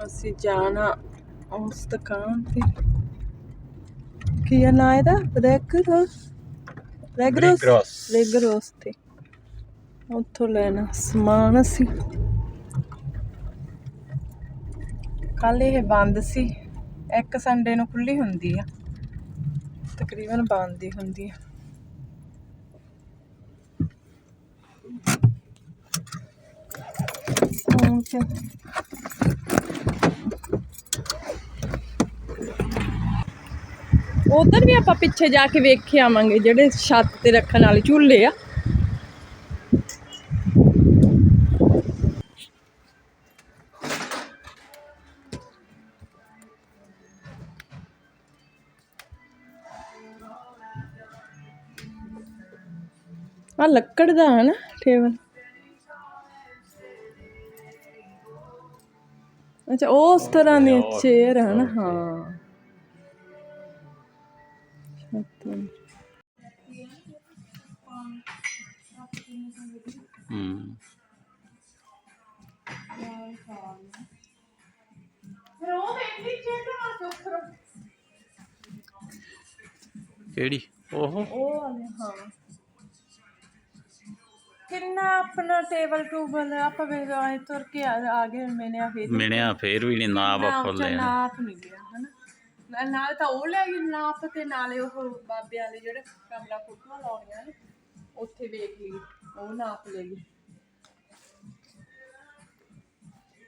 ਹੁਣ ਅਸੀਂ ਜਾਣਾ ਉਸ ਦੁਕਾਨ ਤੇ। ਕੀ ਆ ਨਾਂ ਇਹਦਾ? ਰੈਗਰੋਸ। ਰੈਗਰੋਸ। ਰੈਗਰੋਸ। ਤੇ। ਉੱਥੋਂ ਲੈਣਾ ਸਮਾਨ ਅਸੀਂ। ਕੱਲ ਇਹ ਬੰਦ ਸੀ। ਇੱਕ ਸੰਡੇ ਨੂੰ ਖੁੱਲੀ ਹੁੰਦੀ ਆ। ਤਕਰੀਬਨ ਬੰਦ ਹੀ ਹੁੰਦੀ ਆ। ਹੁਣ ਫਿਰ ਉਧਰ ਵੀ ਆਪਾਂ ਪਿੱਛੇ ਜਾ ਕੇ ਵੇਖ ਕੇ ਆਵਾਂਗੇ ਜਿਹੜੇ ਛੱਤ ਤੇ ਰੱਖਣ ਵਾਲੇ ਝੂਲੇ ਆ। ਆ ਲੱਕੜ ਦਾ ਹੈ ਨਾ ਟੇਬਲ। ਅੱਛਾ ਉਸ ਤਰ੍ਹਾਂ ਦੀ ਚੇਅਰ ਹੈ ਨਾ ਹਾਂ। ਕਿਹੜੀ ਉਹ ਉਹ ਵਾਲੇ ਹਾਂ ਕਿੰਨਾ ਆਪਣਾ ਟੇਬਲ ਟੂਬਲ ਆਪਾਂ ਵੇ ਆਏ ਤੁਰ ਕੇ ਆ ਆ ਗਏ ਮੈਨੇ ਆ ਫੇਰ ਮਿਣਿਆ ਫੇਰ ਵੀ ਨਹੀਂ ਨਾ ਨਾ ਆਪਾਂ ਉੱਚਾ ਖੋਲੇ ਨਾਪ ਨਹੀਂ ਲਿਆ ਹਨਾ ਨਾਲ- ਨਾਲ ਤਾਂ ਉਹ ਲੈ ਗਈ, ਨਾਪ ਤੇ ਨਾਲੇ ਉਹ ਬਾਬੇ ਵਾਲੇ ਜਿਹੜੇ ਕਮਲਾ ਫੋਟੋਆਂ ਲਾਉਣੀਆਂ ਨੇ, ਉੱਥੇ ਵੇਖ ਲਈ, ਉਹ ਨਾਪ ਲੈ ਗਈ।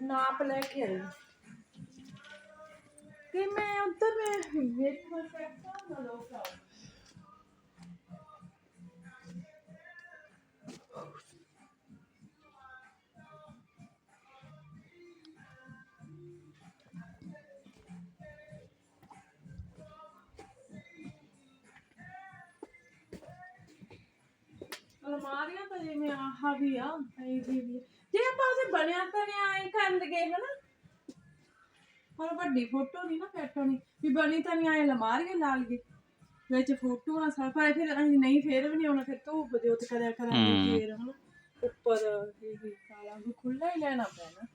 ਨਾਪ ਲੈ ਕੇ ਆਈ। ਕਿ ਮੈਂ ਉੱਧਰ, ਮੈਂ ਵੇਖਾਂ ਸਕਦਾ ਅਲਮਾਰੀਆਂ ਤਾਂ ਜਿਵੇਂ ਆਹ ਵੀ ਆ ਇਹ ਵੀ ਵੀ ਆ। ਜੇ ਆਪਾਂ ਉਹਦੇ ਬਣਿਆ ਤਾਂ ਐ ਕਰਨ ਲਗੇ ਹਨਾ? ਪਰ ਵੱਡੀ ਫੋਟੋ ਨਹੀਂ ਨਾ ਫਿੱਟ ਹੋਣੀ ਵੀ ਬਣੀ ਤਾਂ ਨਹੀਂ ਐ ਅਲਮਾਰੀਆਂ ਲਾ ਲਈਏ। ਵਿੱਚ ਫੋਟੋਆਂ ਸਾ ਪਰ ਫਿਰ ਅਸੀਂ ਨਹੀਂ ਫੇਰ ਵੀ ਨਹੀਂ ਆਉਣਾ ਫਿਰ ਧੂਪ ਜੋਤ ਕਰਿਆ ਕਰਾਂਗੇ ਹਮ। ਫੇਰ ਹਨਾ? ਉੱਪਰ ਇਹ ਵੀ ਕਾਲਾ ਵੀ ਖੁੱਲਾ ਹੀ ਲੈਣਾ ਪੈਣਾ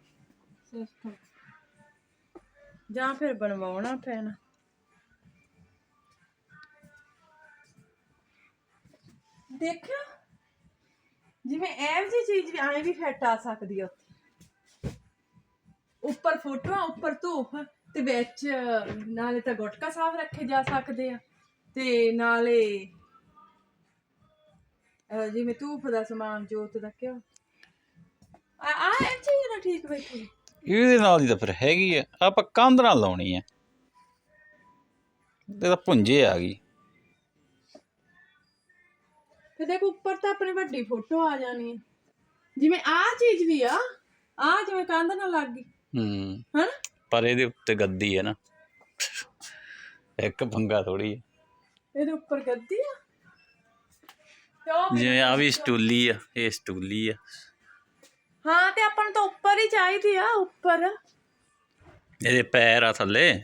ਸਿਸਟਮ ਜਾਂ ਫਿਰ ਬਣਵਾਉਣਾ ਪੈਣਾ। ਦੇਖਿਆ? ਜਿਵੇਂ ਐਵ ਜੀ ਚੀਜ਼ ਵੀ ਐਂ ਵੀ ਫਿੱਟ ਆ ਸਕਦੀ ਆ ਉੱਥੇ। ਉੱਪਰ ਫੋਟੋਆਂ, ਉੱਪਰ ਧੂਫ ਤੇ ਵਿੱਚ ਨਾਲੇ ਤਾਂ ਗੁਟਕਾ ਸਾਫ਼ ਰੱਖੇ ਜਾ ਸਕਦੇ ਆ ਤੇ ਨਾਲੇ ਜਿਵੇਂ ਧੂਫ ਦਾ ਸਮਾਨ ਜੋਤ ਦਾ ਕਿਉਂ ਆ ਆ, ਇਹ ਚੀਜ਼ ਨਾ ਠੀਕ ਬੈਠੀ। ਇਹਦੇ ਨਾਲ ਦੀ ਤਾਂ ਫਿਰ ਹੈਗੀ ਆ। ਆਪਾਂ ਕੰਧ ਨਾਲ ਲਾਉਣੀ ਆ। ਤੇ ਤਾਂ ਪੁੰਜੇ ਆ ਗਈ। ਤੇ ਦੇਖ ਉੱਪਰ ਤਾਂ ਆਪਣੀ ਵੱਡੀ ਫੋਟੋ ਆ ਜਾਣੀ ਹੈ ਜਿਵੇਂ ਆ ਚੀਜ਼ ਵੀ ਆ ਆ ਜਿਵੇਂ ਕੰਧ ਨਾਲ ਲੱਗ ਗਈ। ਹੂੰ। ਹਨ? ਪਰ ਇਹਦੇ ਉੱਤੇ ਗੱਦੀ ਹੈ ਨਾ। ਇੱਕ ਪੰਗਾ ਥੋੜੀ ਹੈ ਇਹਦੇ ਉੱਪਰ ਗੱਦੀ ਆ? ਤੇ ਉਹ ਵੀ- ਜਿਵੇਂ ਆ ਵੀ ਸਟੂਲੀ ਆ ਇਹ ਸਟੂਲੀ ਆ। ਹਾਂ ਤੇ ਆਪਾਂ ਨੂੰ ਤਾਂ ਉੱਪਰ ਹੀ ਚਾਹੀਦੀ ਆ ਉੱਪਰ। ਇਹਦੇ ਪੈਰ ਆ ਥੱਲੇ।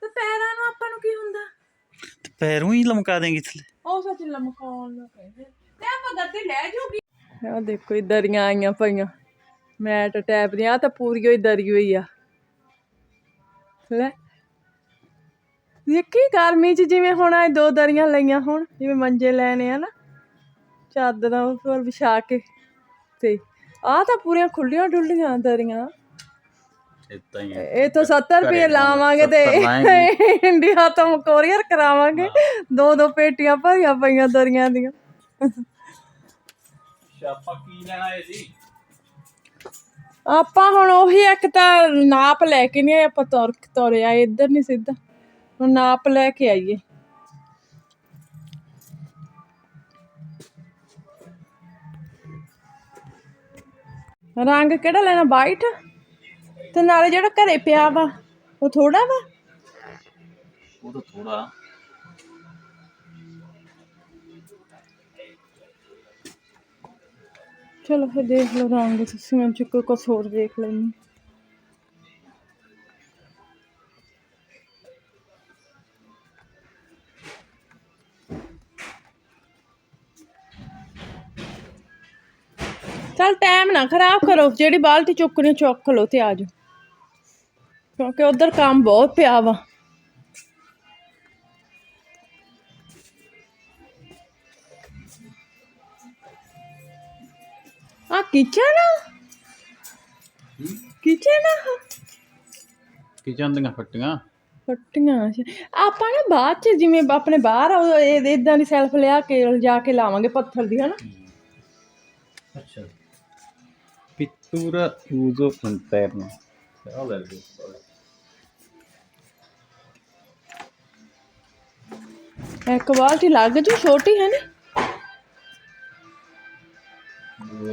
ਤੇ ਪੈਰਾਂ ਨੂੰ ਆਪਾਂ ਨੂੰ ਕੀ ਹੁੰਦਾ? ਤੇ ਪੈਰੋਂ ਹੀ ਲਮਕਾ ਦੇਂਗੀ ਥੱਲੇ। ਉਹ ਸੱਚ ਲਮਕਾਉਣ ਨੂੰ ਕਹਿੰਦੇ ਤੇ ਆਪਾਂ ਗੱਦੀ ਲੈ ਜੂਗੀ ਆ ਦੇਖੋ, ਇਹ ਦਰੀਆਂ ਆਈਆਂ ਪਈਆਂ। ਮੈਟ ਟੈਪ ਦੀਆਂ, ਆਹ ਤਾਂ ਪੂਰੀ ਹੋਈ ਦਰੀ ਹੋਈ ਆ। ਲੈ। ਦੇਖੀ ਗਰਮੀ 'ਚ ਜਿਵੇਂ ਹੁਣ ਆਏ ਦੋ ਦਰੀਆਂ ਲਈਆਂ ਹੁਣ, ਜਿਵੇਂ ਮੰਜੇ ਲੈਣੇ ਆ ਨਾ, ਚਾਦਰਾਂ ਉੱਪਰ ਵਿਛਾ ਕੇ। ਤੇ ਆਹ ਤਾਂ ਪੂਰੀਆਂ ਖੁੱਲੀਆਂ ਡੁੱਲੀਆਂ ਦਰੀਆਂ। ਇਦਾਂ ਹੀ। ਇਹ ਤਾਂ 70 ਰੁਪਏ ਲਾਵਾਂਗੇ ਤੇ 70 ਲਾਏਂਗੇ। ਇੰਡੀਆ ਤੋਂ ਕੋਰੀਅਰ ਕਰਾਵਾਂਗੇ। ਦੋ ਦੋ ਪੇਟੀਆਂ ਭਰੀਆਂ ਪਈਆਂ ਦਰੀਆਂ ਦੀਆਂ। ਛਾਪਾ ਕੀ ਲੈਣਾ ਇਹ ਸੀ? ਆਪਾਂ ਹੁਣ ਉਹੀ ਇੱਕ ਤਾਂ ਨਾਪ ਲੈ ਕੇ ਨਹੀਂ ਆਏ ਆਪਾਂ ਤੁਰ ਤੁਰੇ ਆਏ ਇੱਧਰ ਨਹੀਂ ਸਿੱਧਾ। ਹੁਣ ਨਾਪ ਲੈ ਕੇ ਆਈਏ। ਰੰਗ ਕਿਹੜਾ ਲੈਣਾ ਵਾਈਟ ਤੇ ਨਾਲੇ ਜਿਹੜਾ ਘਰੇ ਪਿਆ ਵਾ ਉਹ ਥੋੜਾ ਵਾ? ਉਹ ਤਾਂ ਥੋੜਾ ਚਲੋ ਫਿਰ ਦੇਖ ਲਓ ਰੰਗ ਤੁਸੀਂ ਮੈਂ ਚੁੱਕ ਕੁਛ ਹੋਰ ਦੇਖ ਲੈਣੀ ਚਲ ਟਾਈਮ ਨਾ ਖਰਾਬ ਕਰੋ ਜਿਹੜੀ ਬਾਲਟੀ ਚੁੱਕਣੀ ਚੁੱਕ ਲਓ ਤੇ ਆ ਜਾਓ। ਕਿਉਂਕਿ ਉਧਰ ਕੰਮ ਬਹੁਤ ਪਿਆ ਵਾ। ਆ? ਕਿਚਨ ਕਿਚਨ ਕਿਚਨ ਦੀਆਂ ਫੱਟੀਆਂ। ਫੱਟੀਆਂ। ਆਪਾਂ ਨਾ ਬਾਅਦ ਚ ਜਿਵੇਂ ਆਪਣੇ ਬਾਹਰ ਆ, ਇਹ ਇਦਾਂ ਦੀ ਸੈਲਫ ਲਿਆ ਕੇ ਜਾ ਕੇ ਲਾਵਾਂਗੇ ਪੱਥਰ ਦੀ ਹਨਾ? ਅੱਛਾ। pittura uso interno però ਲੈ ਲਓ। ਇੱਕ ਬਾਲਟੀ ਲੱਗ ਜੂ ਛੋਟੀ ਹੈ ਨਾ।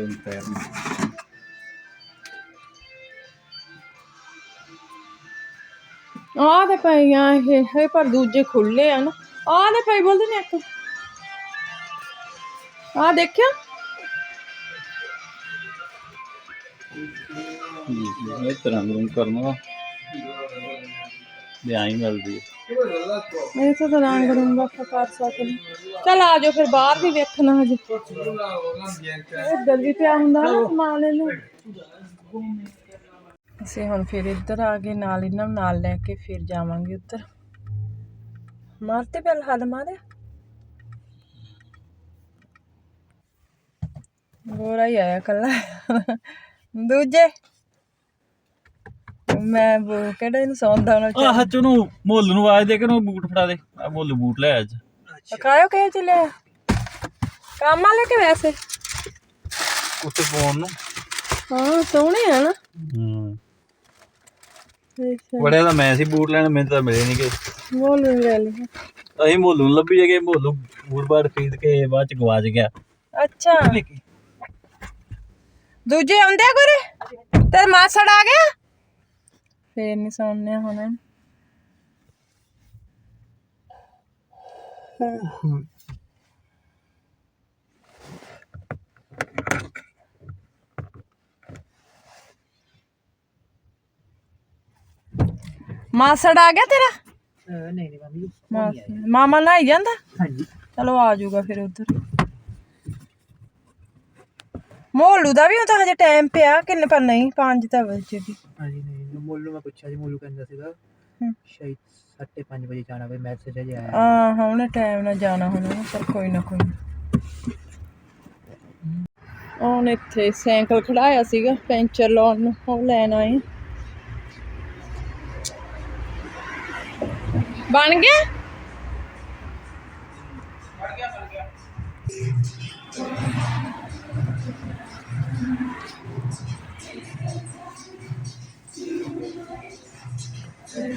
interno ਆਹ ਤੇ ਪਈਆਂ ਇਹ ਇਹ ਪਰ ਦੂਜੇ ਖੁੱਲੇ ਆ ਨਾ। ਆਹ ਤੇ ਪਈ ਬੋਲਦੇ ਨੇ ਇੱਕ। ਆਹ ਦੇਖਿਆ? ਇਹ ਤਰ੍ਹਾਂ ਨੂੰ ਕਰਨਾ। ਵਾ ਦੇ ਆਈ ਮਿਲਦੀ ਹੈ ਇਹ ਤਾਂ ਰੰਗ ਰੰਗਾ ਕਰ ਸਕਦੇ ਚਲ ਆ ਜਾਓ ਫਿਰ, ਬਾਹਰ ਵੀ ਵੇਖਣਾ ਹਜੇ। ਇੱਧਰ ਵੀ ਪਿਆ ਹੁੰਦਾ ਨਾ ਸਮਾਨ ਇਹਨੂੰ। ਅਸੀਂ ਹੁਣ ਫਿਰ ਇੱਧਰ ਆ ਗਏ, ਨਾਲ ਇਹਨਾਂ ਨੂੰ ਨਾਲ ਲੈ ਕੇ ਫਿਰ ਜਾਵਾਂਗੇ ਉੱਧਰ। ਮਾਰਤੇ ਪਹਿਲ ਹੱਲ ਮਾਰਿਆ। ਗੋਰਾ ਹੀ ਆਇਆ ਕੱਲਾ ਦੂਜੇ। ਮੈਂ ਉਹ ਕਿਹੜਾ ਇਹਨੂੰ ਸੌਂਦਾ ਉਹਨਾਂ ਚ ਆਹ ਚ ਨੂੰ ਮੁੱਲ ਨੂੰ ਆਵਾਜ਼ ਦੇ ਕੇ ਨੂੰ ਬੂਟ ਫੜਾ ਦੇ। ਆ ਮੁੱਲ ਬੂਟ ਲੈ ਅੱਜ। ਕਾਇਓ ਕਹੇ ਚਲੇ ਕੰਮ ਵਾਲੇ ਕਿ ਵੈਸੇ? ਉੱਤੇ ਫੋਨ ਨੂੰ। ਹਾਂ ਸੋਹਣੇ ਆ ਨਾ। ਹੂੰ। ਅੱਛਾ। ਬੜਿਆ ਤਾਂ ਮੈਂ ਸੀ ਬੂਟ ਲੈਣ ਮੈਨੂੰ ਤਾਂ ਮਿਲੇ ਨਹੀਂ ਗਏ ਬੋਲ ਲੈ ਲਈ ਅਸੀਂ ਮੁੱਲ ਨੂੰ ਲੱਭੀ ਜਗੇ ਮੁੱਲ ਨੂੰ ਬੂਟ ਬਾੜ ਖਰੀਦ ਕੇ ਬਾਅਦ ਚ ਗਵਾਚ ਗਿਆ। ਅੱਛਾ। ਦੂਜੇ ਆਉਂਦੇ ਆ ਗੁਰੇ ਤੇ ਮਾਸੜ ਆ ਗਿਆ? ਫੇਰ ਨਹੀਂ ਸੌਣਨੇ ਹੁਣ ਮਾਸੜ ਆ ਗਿਆ ਤੇਰਾ? ਨਹੀਂ ਨਹੀਂ ਮਾਮੀ ਮਾਸ- ਮਾਮਾ ਨਹਾਈ ਜਾਂਦਾ? ਹਾਂਜੀ। ਚਲੋ ਆ ਜਾਊਗਾ ਫਿਰ ਉਧਰ। ਮੋਲੂ ਦਾ ਵੀ ਉਹ ਤਾਂ ਹਜੇ ਟਾਈਮ ਪਿਆ ਕਿੰਨੇ ਪਰ ਨਹੀਂ 5 ਤਾਂ ਵਜੇ ਵੀ ਹਾਂਜੀ ਨਹੀਂ। ਮੋਲੂ ਮੈਂ ਪੁੱਛਿਆ ਜੀ ਮੋਲੂ ਕਹਿੰਦਾ ਸੀਗਾ ਹਮ। ਸ਼ਾਇਦ 5:30 ਵਜੇ ਜਾਣਾ ਕੋਈ ਮੈਸੇਜ ਅਜੇ ਆਇਆ ਆ ਹਾਂ ਉਹਨੇ ਟਾਈਮ ਨਾਲ ਜਾਣਾ ਹੋਣਾ ਪਰ ਕੋਈ ਨਾ ਕੋਈ। ਉਹਨੇ ਇੱਥੇ ਸਾਈਕਲ ਖੜਾਇਆ ਸੀਗਾ ਪੈਂਚਰ ਲਾਉਣ ਨੂੰ ਉਹ ਲੈਣ ਆਏ ਬਣ ਗਿਆ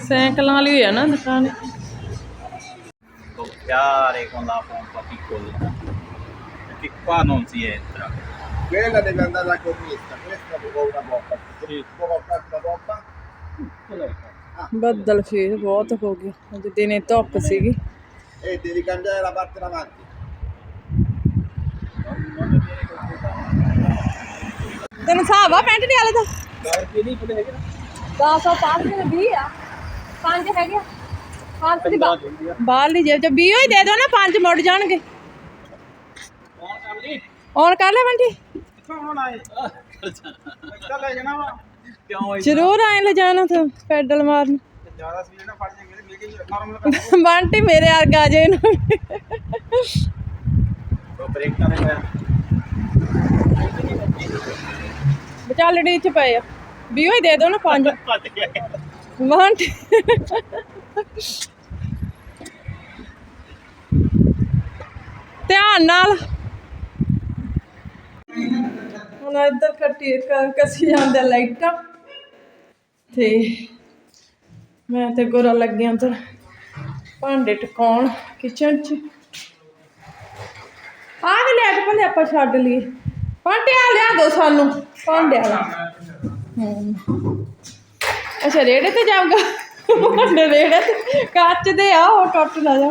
ਸਾਈਕਲਾਂ ਵਾਲੀ ਹੋਈ ਆ ਨਾ ਦੁਕਾਨ. Perché qua non si entra. Quella deve andare questa una questa? ਬੱਦਲ ਫੇਰ ਬਹੁਤ ਹੋ ਗਿਆ ਅੱਜ ਦਿਨੇ ਧੁੱਪ ਸੀਗੀ E devi cambiare la parte davanti. ਤੈਨੂੰ ਹਿਸਾਬ ਆ ਪੈਂਟ ਦੇ ਵਾਲੇ ਦਾ 1005 ਦੇ 20 ਆ ਪੰਜ ਹੈਗੇ ਆ। ਪੰਜ ਦੀ ਬਾ- ਬਾਹਰ ਨਹੀਂ ਜੇਬ ਚ 20 ਹੀ ਦੇ ਦਿਓ ਨਾ ਪੰਜ ਮੁੜ ਜਾਣਗੇ। ਔਨ ਬੰਟੀ। ਮੇਰੇ ਵਰਗਾ ਜੇ ਇਹਨੂੰ ਵਿਚਾਲੜੀ ਪਏ ਆ। 20 ਨਾ ਪੰਜ। Mount. ਧਿਆਨ ਨਾਲ। ਹੁਣ ਇੱਧਰ ਕੱਟੀ ਕਸੀ ਜਾਂਦਾ ਲਾਈਟਾਂ। ਤੇ ਮੈਂ ਤੇ ਗੋਰਾ ਲੱਗਿਆ ਉਧਰ ਭਾਂਡੇ ਟਕਾਉਣ ਕਿਚਨ 'ਚ। ਆ ਵੀ ਲੈ ਕੇ ਭਲੇ ਆਪਾਂ ਛੱਡ ਲਈ ਭਾਂਡਿਆ ਲਿਆ ਦੋ ਸਾਨੂੰ। ਭਾਂਡਿਆ ਲਾ ਹੂੰ। ਅੱਛਾ, ਰੇੜੇ ਤੇ ਜਾਊਗਾ? ਭਾਂਡੇ ਰੇੜੇ ਤੇ ਕੱਚ ਦੇ ਆ, ਉਹ ਟੁੱਟ ਨਾ ਜਾ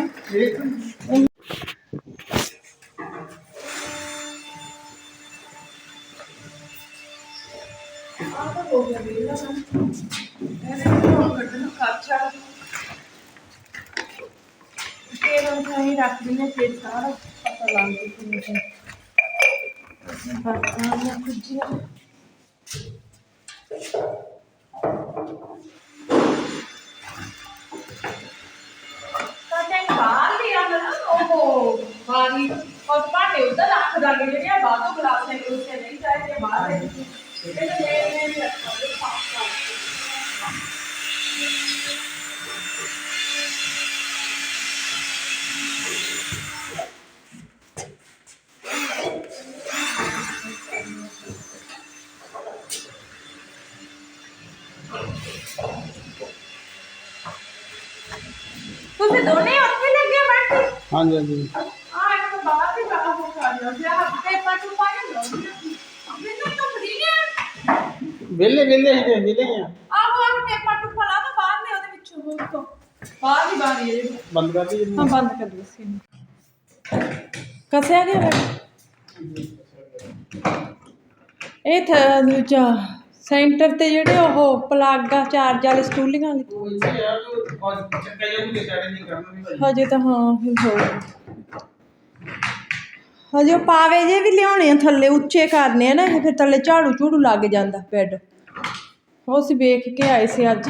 ਰੱਖ ਦਿੰਦੇ ਫਿਰ ਸਾਰਾ ਪਤਾ ਲੱਗ ਜੂ ਕਿ ਬਰਤਨਾਂ ਦੀਆਂ ਕੁੱਜੀਆਂ ਅਲਮਾਰੀ ਔਰ ਭਾਂਡੇ ਉੱਧਰ ਰੱਖ ਦਾਂਗੇ ਜਿਹੜੀਆਂ ਬਾਹਰੋਂ ਗਲਾਸਾਂ ਗਲੂਸਾਂ ਨਹੀਂ ਚਾਹੀਦੇ ਬਾਹਰ ਹੈ ਇਹ ਤਾਂ ਮੇਰੇ ਨੇ ਰੱਖਾਂਗੇ ਸਾਫ਼ ਕਰਕੇ ਤੁਸੀਂ ਦੋਨੇ ਉੱਥੇ ਲੱਗੇ ਬੈਠੇ ਹਾਂਜੀ ਹਾਂਜੀ। ਆ ਇੱਕ ਤਾਂ ਬਾਹਰ ਦੀ ਬਾਹਰ ਹੋ ਲਿਆ ਸੀ ਹੱਥੇ ਪਟੂ ਪਾਇਆ ਲੋ ਮੈਨੂੰ ਤਾਂ ਫਰੀ ਹੈ ਵੇਲੇ ਵੇਲੇ ਹੀ ਤੇ ਵੇਲੇ ਹੀ ਆਹੋ ਆਹ ਟੇਪਾ ਟੁਪਾ ਲਾ ਤਾਂ ਬਾਹਰ ਨੇ ਉਹਦੇ ਵਿੱਚੋਂ ਹੋਰ ਤੋਂ। ਬਾਹਰ ਦੀ ਬਾਹਰ ਹੀ। ਹੈ ਜਿਹੜੀ। ਬੰਦ ਕਰ ਦੀ ਹਾਂ ਬੰਦ ਕਰ ਦਿਓ ਸੀ। ਕਸਿਆ ਗਿਆ ਇਹ ਥਾ ਦੂਜਾ ਸੈਂਟਰ ਤੇ ਜਿਹੜੇ ਉਹ ਪਲੱਗ ਆ ਚਾਰਜ ਵਾਲੇ ਸਟੂਲੀਆਂ ਵਾਲੇ। ਉਹ ਇੱਥੇ ਯਾਰ ਚੱਕਾ ਜਿਹਾ ਵੀ ਸੈਟਿੰਗ ਕਰਨਾ ਵੀ ਹਜੇ ਤਾਂ ਹਾਂ ਫਿਰ ਹੋ ਹਜੇ ਉਹ ਪਾਵੇ ਜੇ ਵੀ ਲਿਆਉਣੇ ਆ, ਥੱਲੇ ਉੱਚੇ ਕਰਨੇ ਆ ਨਾ, ਇਹ ਫਿਰ ਥੱਲੇ ਝਾੜੂ ਝੂੜੂ ਲੱਗ ਜਾਂਦਾ ਬੈੱਡ। ਉਹ ਅਸੀਂ ਵੇਖ ਕੇ ਆਏ ਸੀ ਅੱਜ।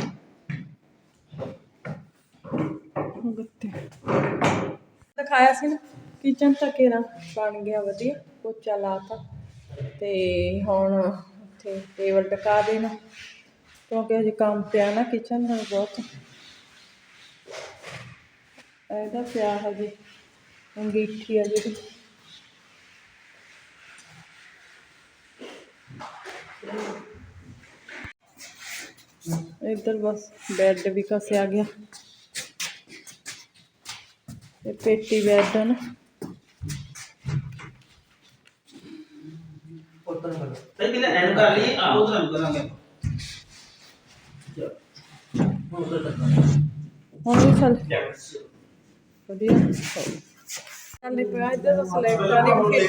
ਗੱਤੇ ਦਿਖਾਇਆ ਸੀ ਨਾ ਕਿਚਨ ਤਾਂ ਕਿਹੜਾ ਬਣ ਗਿਆ ਵਧੀਆ, ਪੋਚਾ ਲਾਤਾ। ਤੇ ਹੁਣ ਉੱਥੇ ਟੇਬਲ ਟਕਾ ਦੇਣਾ। ਕਿਉਂਕਿ ਹਜੇ ਕੰਮ ਪਿਆ ਨਾ ਕਿਚਨ ਦਾ ਬਹੁਤ। ਇਹਦਾ ਪਿਆ ਹਜੇ। ਅੰਗੀਠੀ ਆ ਜਿਹੜੀ। ਇੱਧਰ ਬਸ ਬੈੱਡ ਵੀ ਕਸਿਆ ਗਿਆ। ਇਹ ਪੇਟੀ ਬੈੱਡ ਆ ਨਾ ਕਰ ਲਈ ਆ ਉਹ ਤਾਂ ਕਰਾਂਗੇ ਹੁਣ ਵੀ ਚੱਲ। ਵਧੀਆ। ਚੱਲੇ ਪਿਆ ਇੱਧਰ ਤਾਂ ਲਾਈਟਾਂ ਦੀ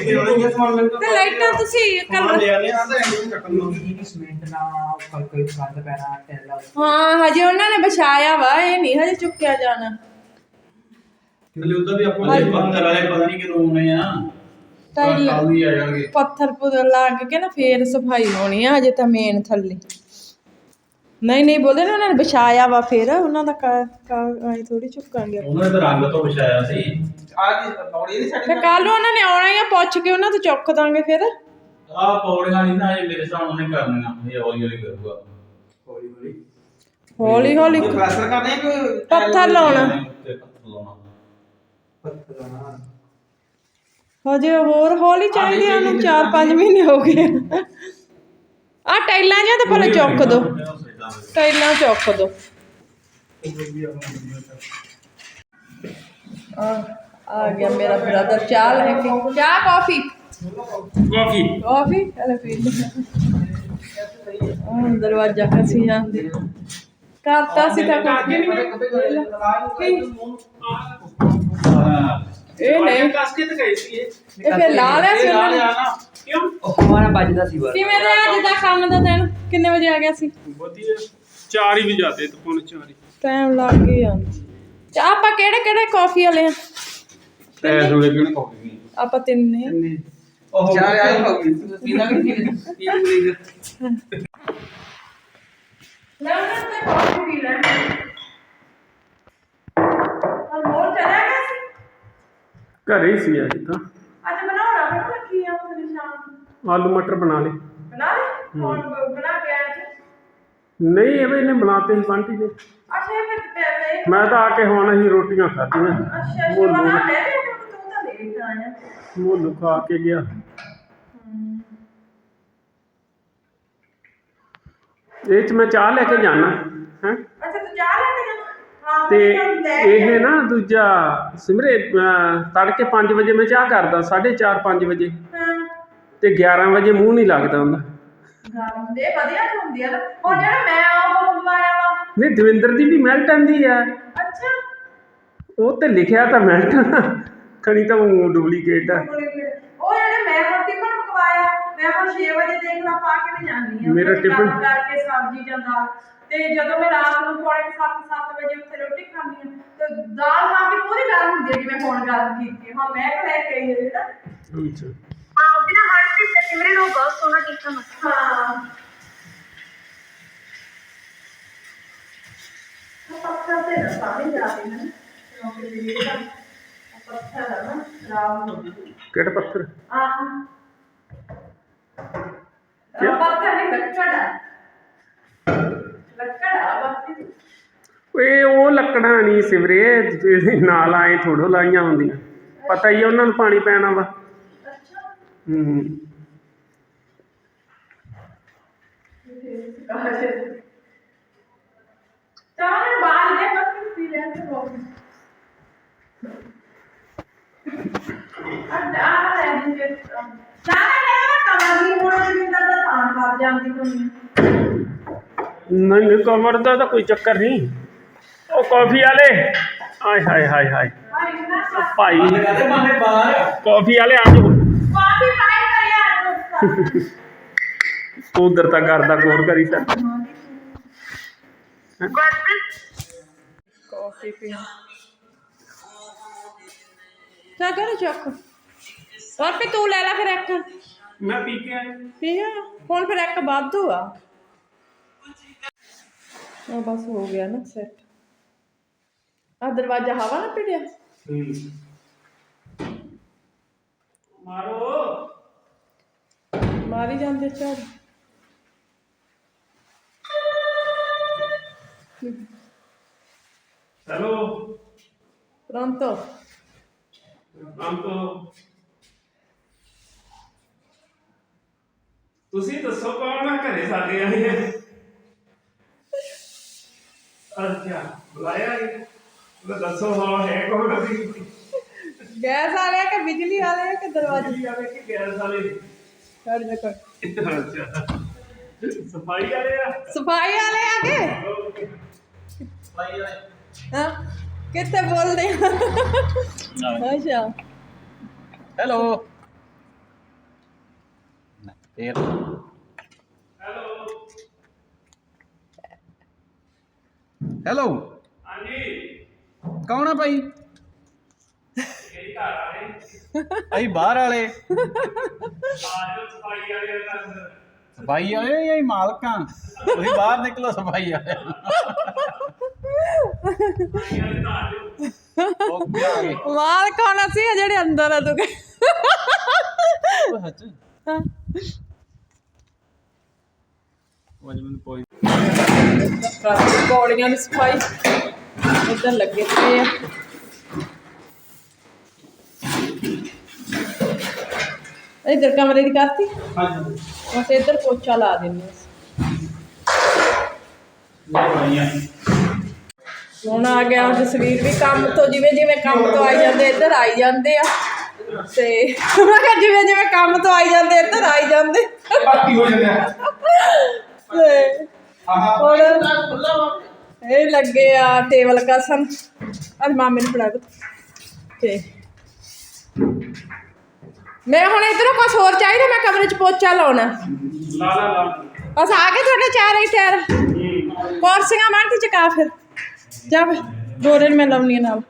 ਤੇ ਲਾਈਟਾਂ ਤੁਸੀਂ ਕਲਰ ਜੀ ਸੀਮੈਂਟ ਨਾਲ ਕੋਈ ਕੋਈ ਬੰਦ ਪੈਣਾ ਟੈਲਾ ਹਾਂ ਹਜੇ ਉਹਨਾਂ ਨੇ ਵਿਛਾਇਆ ਵਾ ਇਹ ਨਹੀਂ ਹਜੇ ਚੁੱਕਿਆ ਜਾਣਾ। ਹਲੇ ਉਦੋਂ ਵੀ ਆਪਾਂ ਜੇ ਪੱਥਰ ਵਾਲੇ ਪਤਾ ਨਹੀਂ ਕਿਦੋਂ ਆਉਣੇ ਆ। ਜੀ ਕੱਲ ਹੀ ਆ ਜਾਣਗੇ। ਪੱਥਰ ਪੁੱਥਰ ਲੱਗ ਕੇ ਨਾ ਫੇਰ ਸਫ਼ਾਈ ਹੋਣੀ ਆ ਹਜੇ ਤਾਂ ਮੇਨ ਥੱਲੇ। ਨਹੀਂ ਨਹੀਂ ਬੋਲਦੇ ਨਾ ਉਹਨਾਂ ਨੇ ਵਿਛਾਇਆ ਵਾ ਫੇਰ ਉਹਨਾਂ ਦਾ ਆਈ ਥੋੜੀ ਚੁੱਕਾਂਗੇ ਉਹਨਾਂ ਨੇ ਤਾਂ ਰੰਗ ਤੋਂ ਵਿਛਾਇਆ ਸੀ। ਆ ਕੀ ਬੌੜੀ ਦੀ ਤੇ ਕੱਲ ਨੂੰ ਉਹਨਾਂ ਨੇ ਆਉਣਾ ਹੀ ਆ ਪੁੱਛ ਕੇ ਉਹਨਾਂ ਤੋਂ ਚੁੱਕ ਦਾਂਗੇ ਫਿਰ। ਆਹ ਪੌੜੀਆਂ ਨਹੀਂ ਨਾ ਇਹ ਮੇਰੇ ਹਿਸਾਬ ਨਾਲ ਨਹੀਂ ਕਰਨੀਆਂ ਇਹ ਹੌਲੀ ਹੌਲੀ ਕਰੂਗਾ। ਹੌਲੀ ਹੌਲੀ। ਹੌਲੀ ਹੌਲੀ ਪਲਾਸਟਰ ਕਰਨੇ ਕੋਈ ਪੱਥਰ ਲਾਉਣਾ। ਤੇ ਪੱਥਰ ਲਾਉਣਾ। ਹਜੇ ਹੋਰ ਹੌਲੀ ਚਾਹੀਦੀ ਆ ਉਹਨੂੰ 4-5 ਮਹੀਨੇ ਹੋ ਗਏ। ਆ ਟਾਈਲਾਂ ਜਾਂ ਤਾਂ ਪਹਿਲੇ ਚੁੱਕ ਦੋ। ਟਾਈਲਾਂ ਚੁੱਕ ਦੋ। ਆ ਆ ਗਿਆ ਮੇਰਾ ਬ੍ਰਦਰ ਚਾਹ ਲੈ ਕੇ। ਚਾਹ ਕਾਫੀ ਕਾਫੀ। ਕਾਫੀ? ਹਲੇ ਪੀ ਲਈ ਹੁਣ ਦਰਵਾਜ਼ਾ ਕਸੀ ਜਾਂਦੇ। ਕਰਤਾ ਸੀ ਤਾਂ ਇਹ ਨਹੀਂ ਕਸ ਕੇ ਤੇ ਗਏ ਸੀ ਇਹ ਇਹ ਫਿਰ ਲਾ ਲਿਆ ਸੀ ਉਹਨਾਂ ਨੇ। ਕਿਉਂ? ਉਹ ਹਮਾਰਾ ਵੱਜਦਾ ਸੀ ਬਾਰ ਕਿਵੇਂ ਰਿਹਾ ਅੱਜ ਦਾ ਕੰਮ ਦਾ ਦਿਨ? ਕਿੰਨੇ ਵਜੇ ਆ ਗਿਆ ਸੀ? ਵਧੀਆ। ਚਾਰ ਹੀ ਵਜਾਦੇ ਤੇ ਪੌਣੇ ਚਾਰ ਹੀ। ਟਾਈਮ ਲੱਗ ਜਾਂਦਾ ਚਾਹ ਆਪਾਂ ਕਿਹੜੇ ਕਿਹੜੇ ਕਾਫੀ ਵਾਲੇ ਆ? ਐਸ ਵੇਲੇ ਕਿਹਨੇ ਕਾਫੀ ਪੀਣੀ ਆਪਾਂ ਤਿੰਨੇ। ਉਹ ਚਾਰ ਆਏ ਹੋ। ਗਈ ਪੀਣਾ ਕਿ ਪੀ ਪੂਰੀ ਲੈ ਉਹਨਾਂ ਤੇ ਕਾਫੀ ਪੀ ਲੈ ਔਰ ਹੋਰ ਚਲਾ ਗਿਆ ਸੀ ਘਰੇ ਹੀ ਸੀ ਅੱਜ ਤਾਂ। ਅੱਜ ਬਣਾਉਣਾ ਬਣਾ ਰੱਖੀ ਆ ਉਹਨੇ ਸ਼ਾਮ ਨੂੰ? ਆਲੂ ਮਟਰ ਬਣਾ ਲਏ। ਬਣਾ ਲਈ ਹੁਣ ਬਣਾ ਕੇ ਆਇਆ ਤੂੰ ਨਹੀਂ ਇਹ ਇਹਨੇ ਬਣਾਤੇ ਸੀ ਬੰਟੀ ਨੇ। ਅੱਛਾ ਇਹ ਫਿਰ ਪੈ ਮੈਂ ਤਾਂ ਆ ਕੇ ਹੁਣ ਅਸੀਂ ਰੋਟੀਆਂ ਖਾਧੀਆਂ। ਅੱਛਾ ਅੱਛਾ ਮੋਲੂ ਬਣਾ ਲੈ ਵੀ ਤੂੰ ਤਾਂ ਲੇਟ ਆਇਆ ਮੋਲੂ ਖਾ ਕੇ ਗਿਆ। ਇਹ ਚ ਮੈਂ ਚਾਹ ਲੈ ਕੇ ਜਾਣਾ ਹੈ ਅੱਛਾ ਤੂੰ ਚਾਹ ਲੈ ਕੇ ਜਾਣਾ ਹਾਂ ਤੇ ਇਹ ਨਾ ਦੂਜਾ ਸਿਮਰੇ ਅਹ, ਤੜਕੇ 5 ਵਜੇ ਮੈਂ ਚਾਹ ਕਰਦਾ 4:30 5 ਵਜੇ। ਹਾਂ। ਤੇ 11 ਵਜੇ ਮੂੰਹ ਨਹੀਂ ਲੱਗਦਾ ਹੁੰਦਾ। ਗਰਮ ਦੇ ਵਧੀਆ ਚ ਹੁੰਦੀ ਆ ਨਾ। ਹੁਣ ਜਿਹੜਾ ਮੈਂ ਉਹ ਮੰਗਵਾਇਆ ਵਾ। ਨਹੀਂ ਦਵਿੰਦਰ ਦੀ ਵੀ ਮਿਲਟ ਆਂਦੀ ਆ ਅੱਛਾ। ਉਹ ਤੇ ਲਿਖਿਆ ਤਾਂ ਮਿਲਟ ਖਣੀ ਤਾਂ ਡੁਪਲੀਕੇਟ ਆ। ਉਹ ਮੈਂ ਹੁਣ ਟਿਫਨ ਮੰਗਵਾਇਆ ਮੈਂ ਹੁਣ 6 ਵਜੇ ਦੇਖ ਲਾ ਪਾ ਕੇ ਤੇ ਜਾਂਦੀ ਆ। ਮੇਰਾ ਉੱਥੇ ਕੰਮ ਟਿਫਨ- ਕਰਕੇ ਸਬਜ਼ੀ ਜਾਂ ਦਾਲ। ਤੇ ਜਦੋਂ ਮੈਂ ਰਾਤ ਨੂੰ ਪੌਣੇ 7-7 ਵਜੇ ਉੱਥੇ ਰੋਟੀ ਖਾਂਦੀ ਆ ਤੇ ਦਾਲ ਖਾ ਕੇ ਪੂਰੀ ਗਰਮ ਹੁੰਦੀ ਆ ਜਿਵੇਂ ਹੁਣ ਗਰਮ ਕੀਤੀ ਆ। ਹੁਣ ਮੈਂ ਕਿ ਲੈ ਕੇ ਆਈ ਆ ਜਿਹੜਾ। ਅੱਛਾ। ਆਪਦੇ ਨਾ ਹਰ ਚੀਜ਼ ਤੇ ਸਿਮਰੇ ਨੂੰ ਬਹੁਤ ਸੋਹਣਾ ਟਿਫਨ ਹਾਂ। ਪੱਥਰ ਤੇ ਨਾ ਪਾਣੀ ਜਾ ਰਹੇ ਨੇ ਕਿਉਂਕਿ ਜਿਹੜਾ ਪੱਥਰ ਹੈ ਨਾ ਖਰਾਬ ਹੋ ਗਈ ਕਿਹੜਾ ਪੱਥਰ? ਆਹ। ਇਹ ਨਹੀਂ ਲੱਕੜਾ ਬਾਕੀ ਓਏ ਉਹ ਲੱਕੜਾਂ ਨਹੀਂ ਸਿਮਰੇ ਇਹਦੇ ਨਾਲ ਆਏ ਥੋੜੋ ਲਾਈਆਂ ਹੁੰਦੀਆਂ। ਪਤਾ ਹੀ ਆ ਉਹਨਾਂ ਨੂੰ ਪਾਣੀ ਪੈਣਾ ਵਾ। ਅੱਛਾ। ਹੂੰ। ਚਾਹ ਬਾਹਰ ਦੇ ਬੱਤੀ ਪੀ ਲੈ ਤੇ ਹੋ ਅੱਡਾ ਲੈ ਦਿੰਦੇ ਚਾਹ ਜਾਂਦੀ ਨਹੀਂ ਨਹੀਂ ਕਮਰ ਦਾ ਤਾਂ ਕੋਈ ਚੱਕਰ ਨਹੀਂ। ਉਹ ਕਾਫੀ ਵਾਲੇ। ਆਏ ਹਾਏ ਹਾਏ ਹਾਏ। ਭਾਈ ਨਾ ਭਾਈ। ਕਹਿੰਦੇ ਮਾਮੇ ਬਾਹਰ ਕਾਫੀ ਵਾਲੇ ਆ ਜਾਓ। ਕਾਫੀ ਪਾਈ ਕਰਿਆ ਦੋਸਤ ਉਧਰ ਤਾਂ ਕਰਦਾ ਗੌਰ ਕਰੀ ਸਰ। ਕਾਫੀ ਪੀ ਚਾ ਕਰ ਚੱਕ? ਔਰ ਤੂੰ ਲੈ ਲੈ ਫਿਰ ਇੱਕ। ਮੈਂ ਪੀ ਕੇ ਆਇਆ। ਠੀਕ ਹੈ ਹੁਣ ਫਿਰ ਇੱਕ ਵਾਧੂ ਆ। ਉਹ ਬਸ ਹੋ ਗਿਆ ਨਾ ਸੈੱਟ ਆ ਦਰਵਾਜ਼ਾ ਹਵਾ ਨਾ ਪਿੜਿਆ? ਮਾਰੋ। ਮਾਰੀ ਜਾਂਦੇ ਚਾਰ ਹੈਲੋ। ਪ੍ਰੰਤੋ। ਤੋਂ ਤੁਸੀਂ ਦੱਸੋ ਕੌਣ ਆ ਘਰੇ ਸਾਡੇ ਆਏ ਹੈ ਅੱਛਾ ਬੁਲਾਇਆ ਹੈ ਮੈਂ ਦੱਸੋ ਹਾਂ ਹੈ ਕੌਣ ਅਸੀਂ ਗੈਸ ਵਾਲੇ ਆ ਕਿ ਬਿਜਲੀ ਵਾਲੇ ਆ ਕਿ ਦਰਵਾਜ਼ੇ? ਜੀ ਆਵੇ ਕਿ ਛੱਡ ਦੇ ਕਰ ਅੱਛਾ। ਸਫ਼ਾਈ ਵਾਲੇ ਆ? ਸਫ਼ਾਈ ਵਾਲੇ ਆ ਕੇ? ਭਾਈ ਵਾਲੇ। ਹਾਂ ਕਿੱਥੇ ਬੋਲਦੇ ਆ? ਅੱਛਾ। ਹੈਲੋ ਫੇਰ ਹੈਲੋ ਹੈਲੋ ਹਾਂਜੀ। ਕੌਣ ਆ ਭਾਈ? ਕਿਹੜੀ ਘਰ ਆਏ ਅਸੀਂ ਬਾਹਰ ਵਾਲੇ। ਆਜੋ ਸਫ਼ਾਈ ਵਾਲੇ ਦਾ ਅੰਦਰ। ਸਫ਼ਾਈ ਵਾਲੇ ਜਾਂ ਮਾਲਕਾਂ? ਤੁਸੀਂ ਬਾਹਰ ਨਿਕਲੋ ਸਫ਼ਾਈ ਵਾਲੇ। ਸਫ਼ਾਈ ਵਾਲੇ ਤਾਂ ਆਜੋ ਓਕੇ ਓਕੇ ਮਾਲ ਕੌਣ ਸੀ ਜਿਹੜੇ ਅੰਦਰ ਆ ਤੂੰ। ਸੱਚ? ਹਾਂ। ਉਹ ਅੱਜ ਮੈਨੂੰ ਕੋਈ ਕਰ ਪੌੜੀਆਂ ਦੀ ਸਫ਼ਾਈ ਇੱਧਰ ਲੱਗੇ ਪਏ ਆ। ਇੱਧਰ ਕਮਰੇ ਦੀ ਕਰਤੀ? ਹਾਂਜੀ। ਬਸ ਇੱਧਰ ਪੋਚਾ ਲਾ ਲਵਾਈਆਂ ਹੁਣ ਆ ਗਿਆ ਜਸਵੀਰ ਵੀ ਕੰਮ ਤੋਂ ਜਿਵੇਂ ਜਿਵੇਂ ਕੰਮ ਤੋਂ ਆਈ ਜਾਂਦੇ ਇੱਧਰ ਆਈ ਜਾਂਦੇ ਆ। ਤੇ ਮੈਂ ਕਿਹਾ ਜਿਵੇਂ ਜਿਵੇਂ ਕੰਮ ਤੋਂ ਆਈ ਜਾਂਦੇ ਇੱਧਰ ਆਈ ਜਾਂਦੇ। ਬਾਕੀ ਹੋ ਜਾਂਦੇ ਆ। ਇਹ ਲੱਗੇ ਆ ਟੇਬਲ ਕਸਨ ਅੱਜ ਮਾਮੇ ਨੂੰ ਫੜਾ ਦੋ। ਤੇ ਮੈਂ ਹੁਣ ਇਧਰੋਂ ਕੁਝ ਹੋਰ ਚਾਹੀਦਾ ਮੈਂ ਕਮਰੇ 'ਚ ਪੋਚਾ ਲਾਉਣਾ। ਲਾ ਲਾ ਲਾ। ਬਸ ਆ ਗਏ ਤੁਹਾਡੇ ਚਾਰ ਹੀ ਟਾਇਰ ਕੁਰਸੀਆਂ ਤੇ ਚਕਾ ਫਿਰ। ਜਾ ਦੋਰੇ ਮੈਂ ਲਾਉਣੀ ਨਾਲ।